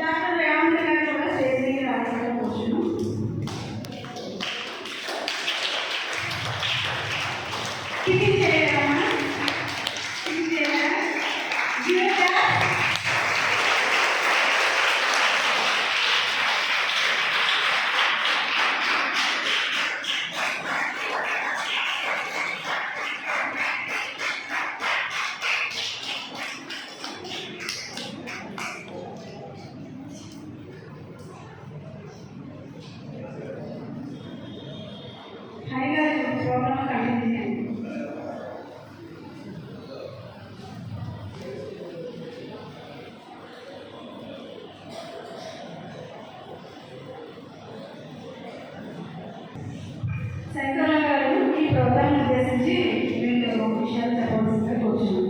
that గారు ఈ programme ఉద్దేశించి రెండు విషయాలు చెప్పవలసిందిగా కూర్చున్నాను.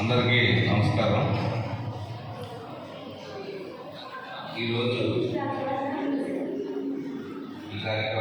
అందరికీ నమస్కారం. ఈరోజు ఈ కార్యక్రమం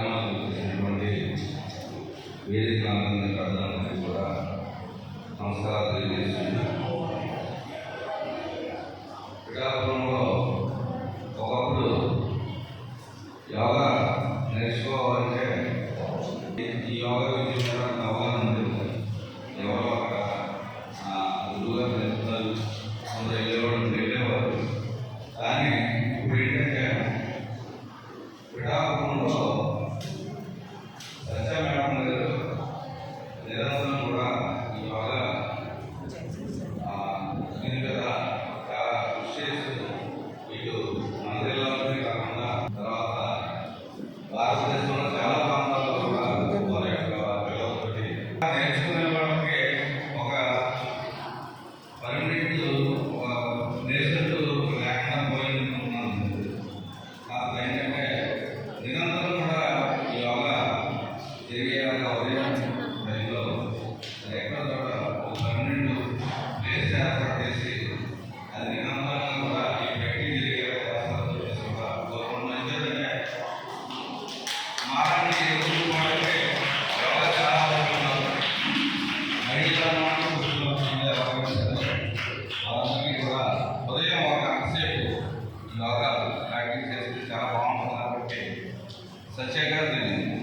సత్య నేను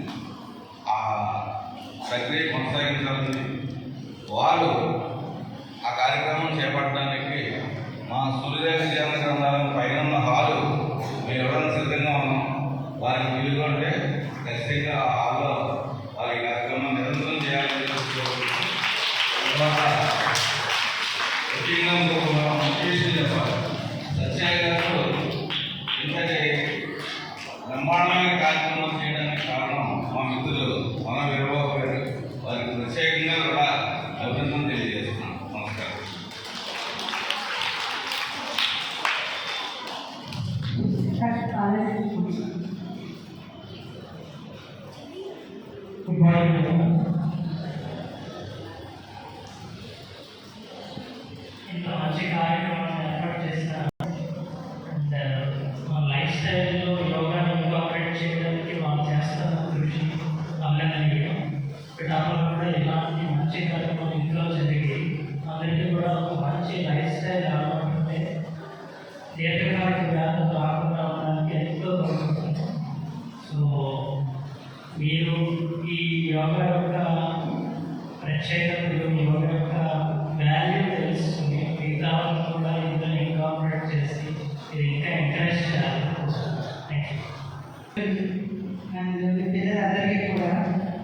ఆ ప్రక్రియ కొనసాగించాలని వారు ఆ కార్యక్రమం చేపట్టడానికి మా సూర్యదేవ ధ్యాన గ్రంథాలను పైన ఉన్న హాలు మేము ఎవరైనా సిద్ధంగా ఉన్నాం. వారికి వీలుగా ఉంటే ఖచ్చితంగా ఆ హాల్లో వారి కార్యక్రమం నిరంతరం చేయాలని ముఖ్యంగా ముఖ్య విషయం చెప్పాలి. సత్యాయ గారు ఇంతటి బ్రహ్మాండమైన కార్యక్రమం మా మిత్రులు మన వీరబాబు గారు వారికి ప్రత్యేకంగా కూడా అభినందన తెలియజేస్తున్నాను నమస్కారం. గుడ్ మార్నింగ్ దీర్ఘకాలిక వ్యాధులు రాకుండా ఉండడానికి ఎంతో దోహదపడుతుంది సో మీరు ఈ యోగా యొక్క ప్రత్యేకతలు యోగా యొక్క వాల్యూ తెలుసుకుని మిగతా వాళ్ళు కూడా ఇందులో ఇన్కాపరేట్ చేసి ఇది ఇంకా ఎంకరేజ్ చేయాలి థ్యాంక్ యూ అండ్ మీ పిల్లలందరికీ కూడా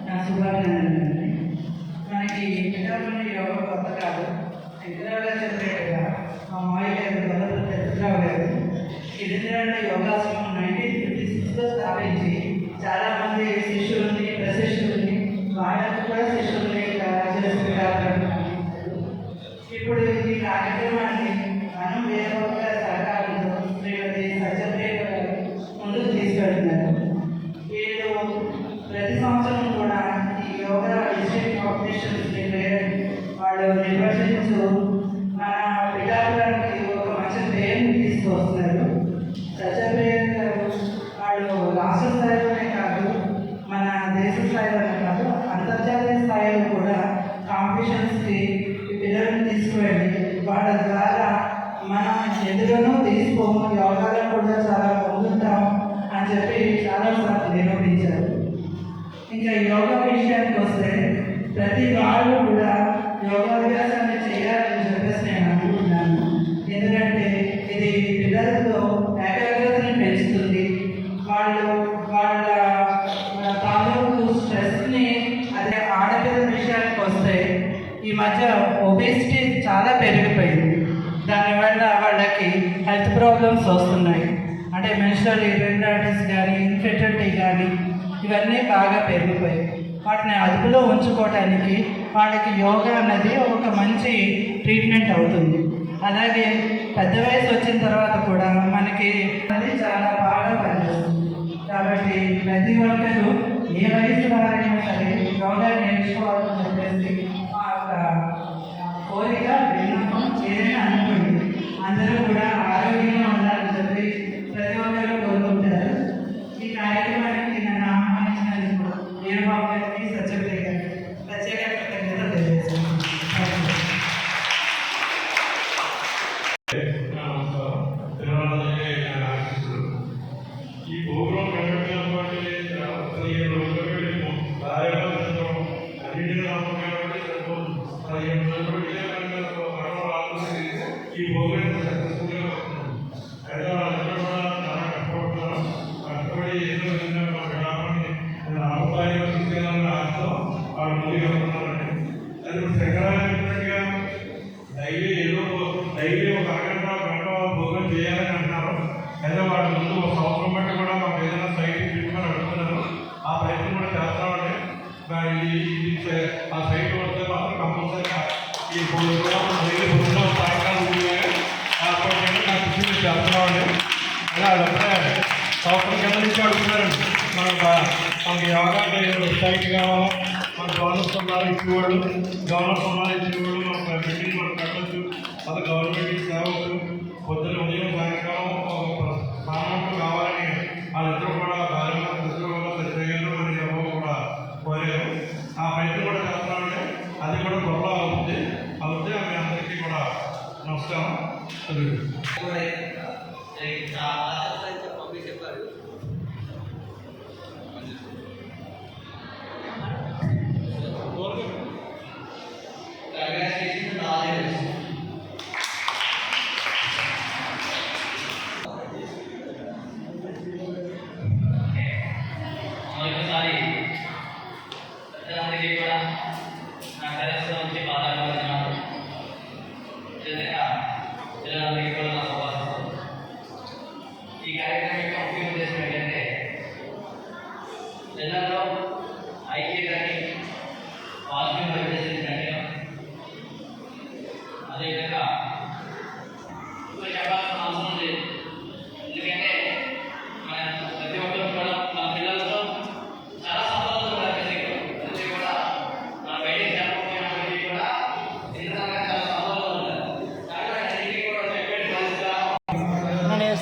నా శుభాభినందనలు మనకి పిల్లలు యోగా కొత్త కాదు ఇంద్రాలో రాష్ట్ర స్థాయిలోనే కాదు మన దేశ స్థాయిలోనే కాదు అంతర్జాతీయ స్థాయిలో కూడా కాంపిటీషన్స్కి ఈ పిల్లల్ని తీసుకువెళ్ళి వాళ్ళ ద్వారా మనం ఎందులోనూ తీసుకోము యోగాలో కూడా చాలా పొందుతాం అని చెప్పి చాలాసార్లు నిరూపించారు. ఇంకా యోగా విషయానికి వస్తే ప్రతి వాళ్ళు అంటే మెన్స్ట్రల్ ఇర్రెగ్యులారిటీస్ కానీ ఇన్ఫెర్టిలిటీ కానీ ఇవన్నీ బాగా పెరిగిపోయాయి. వాటిని అదుపులో ఉంచుకోవటానికి వాళ్ళకి యోగా అన్నది ఒక మంచి ట్రీట్మెంట్ అవుతుంది. అలాగే పెద్ద వయసు వచ్చిన తర్వాత కూడా మనకి అది చాలా బాగా పనిచేస్తుంది. కాబట్టి ప్రతి ఒక్కరు ఏ వయసు వారైనా సరే యోగా నేర్చుకోవాలని చెప్పేసి మా యొక్క కోరిక అది ఇప్పుడు డైలీ ఏదో డైలీ ఒక అరగంట గంట భోజనం చేయాలని అంటున్నారు. అయితే వాటి ముందు ఒక సంవత్సరం బట్టి కూడా మాకు ఏదైనా సైట్ పెట్టుకొని అడుగుతున్నారు. ఆ ప్రయత్నం కూడా చేస్తామండి ఇది ఇది ఆ సైట్ వస్తే మాత్రం కంపల్సరీగా ఈ భోజనం డైలీ భోజనం సాయంకాలం నాకు కృషి చేస్తున్నామండి అలా అప్పుడే సంవత్సరం కింద నుంచి అడుగుతున్నారండి. మనకు మనకి యోగా సైట్ కావాలా? మన గవర్నమెంట్ ఇచ్చేవాళ్ళు గవర్నమెంట్ ఉన్నారు ఇచ్చేవాళ్ళు మన బిల్డింగ్ మనం కట్టచ్చు అది గవర్నమెంట్ సేవకులు పొద్దున ఉదయం సాయంకాలం సామాన్లు కావాలని వాళ్ళిద్దరూ కూడా భార్యలో ఇద్దరు కూడా సత్యగారు మరి ఎవరు కూడా కోరారు. ఆ ప్రయత్నం కూడా చేస్తున్నామంటే అది కూడా త్వరలో అవుతుంది అవుతే మీ అందరికీ కూడా నమస్కారం. పరిస్థితి నేను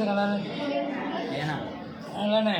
అసలు అలానే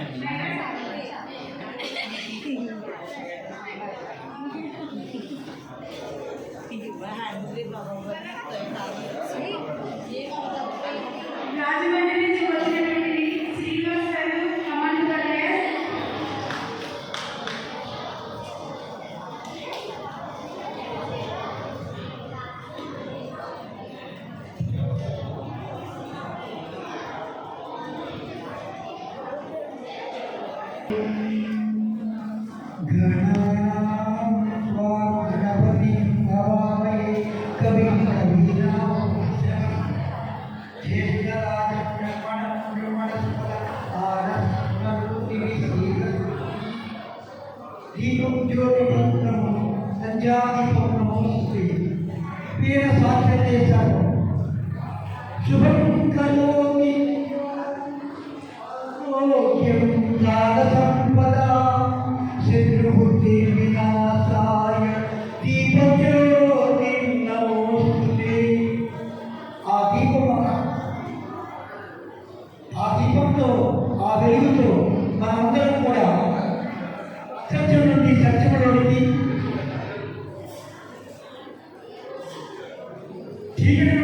ഗണ ठीक है